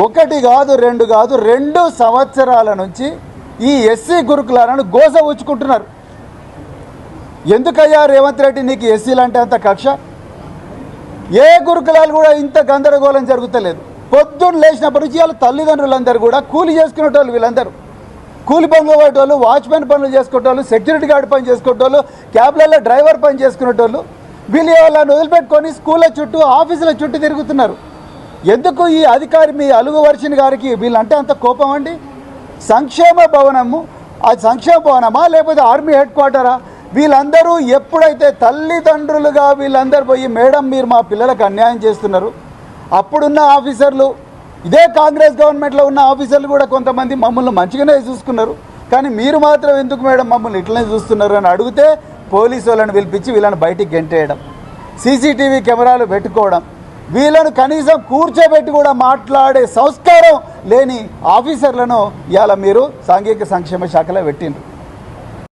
ఒకటి కాదు రెండు కాదు రెండు సంవత్సరాల నుంచి ఈ ఎస్సీ గురుకులాలను గోస ఉంచుకుంటున్నారు ఎందుకయ్యా రేవంత్ రెడ్డి నీకు ఎస్సీలు అంటే అంత కక్ష? ఏ గురుకులాలు కూడా ఇంత గందరగోళం జరుగుతలేదు. పొద్దున్న లేచినప్పటి నుంచి వాళ్ళ తల్లిదండ్రులందరూ కూడా కూలి చేసుకునేటోళ్ళు వీళ్ళందరూ. కూలి పనులు పోయేటోళ్ళు వాచ్మెన్ పనులు చేసుకునేటోళ్ళు సెక్యూరిటీ గార్డ్ పని చేసుకునేటోళ్ళు క్యాబ్లలో డ్రైవర్ పని చేసుకునేటోళ్ళు వీళ్ళు వాళ్ళని వదిలిపెట్టుకొని స్కూళ్ళ చుట్టూ ఆఫీసుల చుట్టూ తిరుగుతున్నారు. ఎందుకు ఈ అధికారి మీ అలుగు వర్షిని గారికి వీళ్ళంటే అంత కోపం అండి? సంక్షేమ భవనము అది సంక్షేమ భవనమా లేకపోతే ఆర్మీ హెడ్ క్వార్టరా? వీళ్ళందరూ ఎప్పుడైతే తల్లిదండ్రులుగా వీళ్ళందరూ పోయి మేడం మీరు మా పిల్లలకు అన్యాయం చేస్తున్నారు. అప్పుడున్న ఆఫీసర్లు ఇదే కాంగ్రెస్ గవర్నమెంట్లో ఉన్న ఆఫీసర్లు కూడా కొంతమంది మమ్మల్ని మంచిగానే చూసుకున్నారు. కానీ మీరు మాత్రం ఎందుకు మేడం మమ్మల్ని ఇట్లనే చూస్తున్నారు? అని అడిగితే పోలీసు వాళ్ళని పిలిపించి వీళ్ళని బయటికి గెంటేయడం సీసీటీవీ కెమెరాలు పెట్టుకోవడం వీళ్ళను కనీసం కూర్చోబెట్టి కూడా మాట్లాడే సంస్కారం లేని ఆఫీసర్లను ఇవాళ మీరు సాంఘిక సంక్షేమ శాఖలో పెట్టిండ్రు.